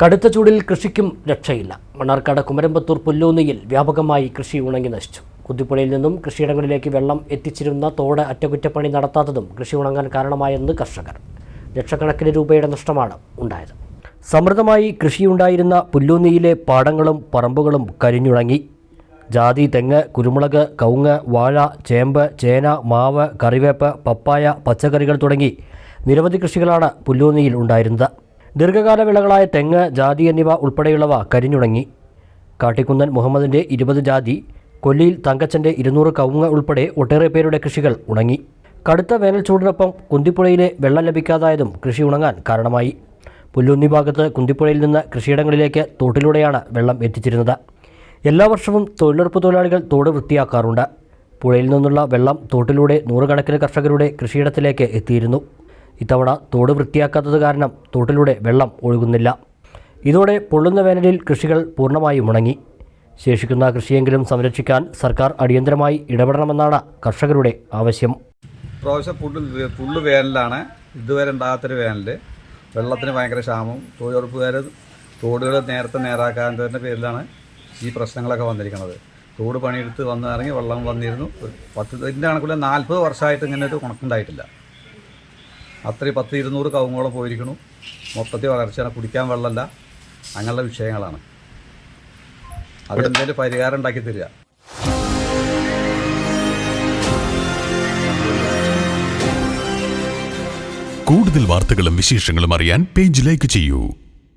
കടുത്ത ചൂടിൽ കൃഷിക്കും രക്ഷയില്ല. മണ്ണാർക്കാട് കുമരമ്പത്തൂർ പുല്ലൂന്നിയിൽ വ്യാപകമായി കൃഷി ഉണങ്ങി നശിച്ചു. കുത്തിപ്പുഴയിൽ നിന്നും കൃഷിയിടങ്ങളിലേക്ക് വെള്ളം എത്തിച്ചിരുന്ന തോട് അറ്റകുറ്റപ്പണി നടത്താത്തതും കൃഷി ഉണങ്ങാൻ കാരണമായെന്ന് കർഷകർ. ലക്ഷക്കണക്കിന് രൂപയുടെ നഷ്ടമാണ് ഉണ്ടായത്. സമൃദ്ധമായി കൃഷിയുണ്ടായിരുന്ന പുല്ലൂന്നിയിലെ പാടങ്ങളും പറമ്പുകളും കരിഞ്ഞുണങ്ങി. ജാതി തെങ്ങ് കുരുമുളക് കവുങ്ങ് വാഴ ചേമ്പ് ചേന മാവ് കറിവേപ്പ് പപ്പായ പച്ചക്കറികൾ തുടങ്ങി നിരവധി കൃഷികളാണ് പുല്ലൂന്നിയിൽ ഉണ്ടായിരുന്നത്. ദീർഘകാല വിളകളായ തെങ്ങ് ജാതി എന്നിവ ഉൾപ്പെടെയുള്ളവ കരിഞ്ഞുണങ്ങി. കാട്ടിക്കുന്നൻ മുഹമ്മദിന്റെ ഇരുപത് ജാതി കൊല്ലിയിൽ തങ്കച്ചന്റെ ഇരുന്നൂറ് കവുങ്ങ് ഉൾപ്പെടെ ഒട്ടേറെ പേരുടെ കൃഷികൾ ഉണങ്ങി. കടുത്ത വേനൽ ചൂടിനൊപ്പം കുന്തിപ്പുഴയിലെ വെള്ളം ലഭിക്കാതായതും കൃഷി ഉണങ്ങാൻ കാരണമായി. പുല്ലുന്നി ഭാഗത്ത് കുന്തിപ്പുഴയിൽ നിന്ന് കൃഷിയിടങ്ങളിലേക്ക് തോട്ടിലൂടെയാണ് വെള്ളം എത്തിച്ചിരുന്നത്. എല്ലാ വർഷവും തൊഴിലുറപ്പ് തൊഴിലാളികൾ തോട് വൃത്തിയാക്കാറുണ്ട്. പുഴയിൽ നിന്നുള്ള വെള്ളം തോട്ടിലൂടെ നൂറുകണക്കിന് കർഷകരുടെ കൃഷിയിടത്തിലേക്ക് എത്തിയിരുന്നു. ഇത്തവണ തോട് വൃത്തിയാക്കാത്തത് കാരണം തോട്ടിലൂടെ വെള്ളം ഒഴുകുന്നില്ല. ഇതോടെ പൊള്ളുന്ന വേനലിൽ കൃഷികൾ പൂർണമായും ഉണങ്ങി ശേഷിക്കുന്ന കൃഷിയെങ്കിലും സംരക്ഷിക്കാൻ സർക്കാർ അടിയന്തരമായി ഇടപെടണമെന്നാണ് കർഷകരുടെ ആവശ്യം. പ്രാവശ്യം ഫുള്ള് പുള്ളു വേനലാണ്. ഇതുവരെ ഉണ്ടാകാത്തൊരു വേനൽ വെള്ളത്തിന് ഭയങ്കര ക്ഷാമം. തൊഴിലുറപ്പുകാർ തോടുകൾ നേരത്തെ നേരാക്കാത്തതിന്റെ പേരിലാണ് ഈ പ്രശ്നങ്ങളൊക്കെ വന്നിരിക്കുന്നത്. തോട് പണിയെടുത്ത് വന്നിറങ്ങി വെള്ളം വന്നിരുന്നു. പത്ത് ഇതിന്റെ കണക്കുള്ള നാൽപ്പത് വർഷമായിട്ട് ഇങ്ങനെ ഒരു കണക്കുണ്ടായിട്ടില്ല. അത്രയും പത്ത് ഇരുന്നൂറ് കവുങ്ങോളം പോയിരിക്കണു. മൊത്തത്തിൽ വളർച്ചയാണ് കുടിക്കാൻ വെള്ളമല്ല. അങ്ങനെയുള്ള വിഷയങ്ങളാണ്. അതെന്തെങ്കിലും പരിഹാരം ഉണ്ടാക്കി തരിക. കൂടുതൽ വാർത്തകളും വിശേഷങ്ങളും അറിയാൻ പേജ് ലൈക്ക് ചെയ്യൂ.